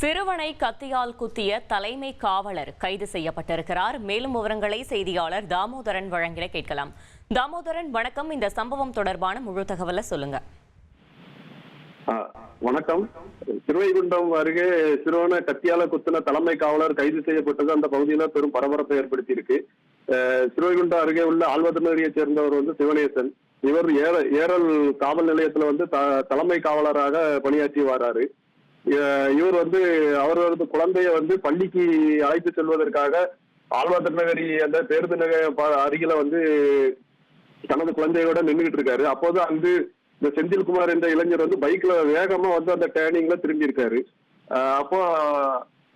சிறுவனை கத்தியால் குத்திய தலைமை காவலர் கைது செய்யப்பட்டிருக்கிறார். மேலும் விவரங்களை செய்தியாளர் தாமோதரன் வழங்கிட கேட்கலாம். தாமோதரன் வணக்கம். இந்த சம்பவம் தொடர்பான முழு தகவலை சொல்லுங்க. வணக்கம். திருவைகுண்டம் அருகே சிறுவனை கத்தியால குத்தின தலைமை காவலர் கைது செய்யப்பட்டது. அந்த பகுதியில பெரும் பரபரப்பை ஏற்படுத்தி இருக்கு சிறுவைகுண்டம் அருகே உள்ள ஆழ்வார்நகரியைச் சேர்ந்தவர் வந்து சிவனேசன். இவர் ஏற ஏரல் காவல் நிலையத்துல வந்து த- தலைமை காவலராக பணியாற்றி வராரு. இவர் வந்து அவரது குழந்தைய வந்து பள்ளிக்கு அழைத்து செல்வதற்காக ஆழ்வார்நகரி அந்த பேருந்து நிலைய அருகில வந்து தனது குழந்தையோட நின்றுகிட்டு இருக்காரு. அப்போது அங்கு இந்த செந்தில்குமார் என்ற இளைஞர் வந்து பைக்ல வேகமா வந்து அந்த டேர்னிங்ல திரும்பி இருக்காரு அப்போ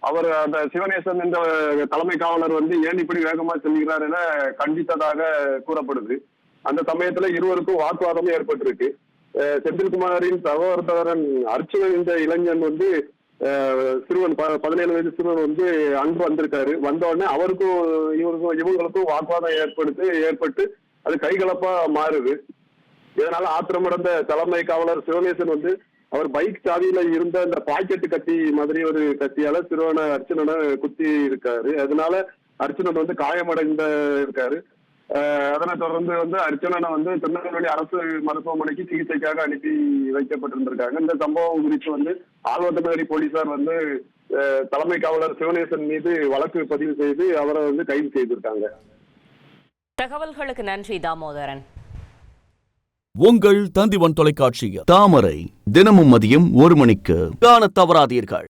அவர் அந்த சிவநேசன் என்ற தலைமை காவலர் வந்து ஏன் இப்படி வேகமா செல்கிறார் என கண்டித்ததாக கூறப்படுது. அந்த சமயத்துல இருவருக்கும் வாக்குவாதமும் ஏற்பட்டிருக்கு. செந்தில்குமாரின் சகோதரன் அர்ச்சுனன் என்ற இளைஞன் வந்து ஆஹ் சிறுவன் ப- பதினேழு வயது சிறுவன் வந்து அங்கு வந்திருக்காரு. வந்த உடனே அவருக்கும் இவருக்கும் இவங்களுக்கும் வாக்குவாதம் ஏற்படுத்து ஏற்பட்டு அது கைகலப்பா மாறுது. இதனால ஆத்திரமடைந்த தலைமை காவலர் சிவனேசன் வந்து அவர் பைக் சாவியில இருந்த இந்த பாக்கெட்டு கத்தி மாதிரி ஒரு கத்தியால சிறுவனை அர்ச்சனனை குத்தி இருக்காரு. அதனால அர்ச்சனன் வந்து காயமடைந்த இருக்காரு. அதனை தொடர்ந்து வந்து அர்ச்சனனை வந்து திருநெல்வேலி அரசு மருத்துவமனைக்கு சிகிச்சைக்காக அனுப்பி வைக்கப்பட்டிருந்திருக்காங்க. இந்த சம்பவம் குறித்து வந்து ஆழ்வார்நகரி போலீசார் வந்து தலைமை காவலர் சிவனேசன் மீது வழக்கு பதிவு செய்து அவரை வந்து கைது செய்திருக்காங்க. தகவல்களுக்கு நன்றி தாமோதரன். உங்கள் தந்திவன் தொலைக்காட்சியில் தாமரை தினமும் மதியம் ஒரு மணிக்கு காணத் தவறாதீர்கள்.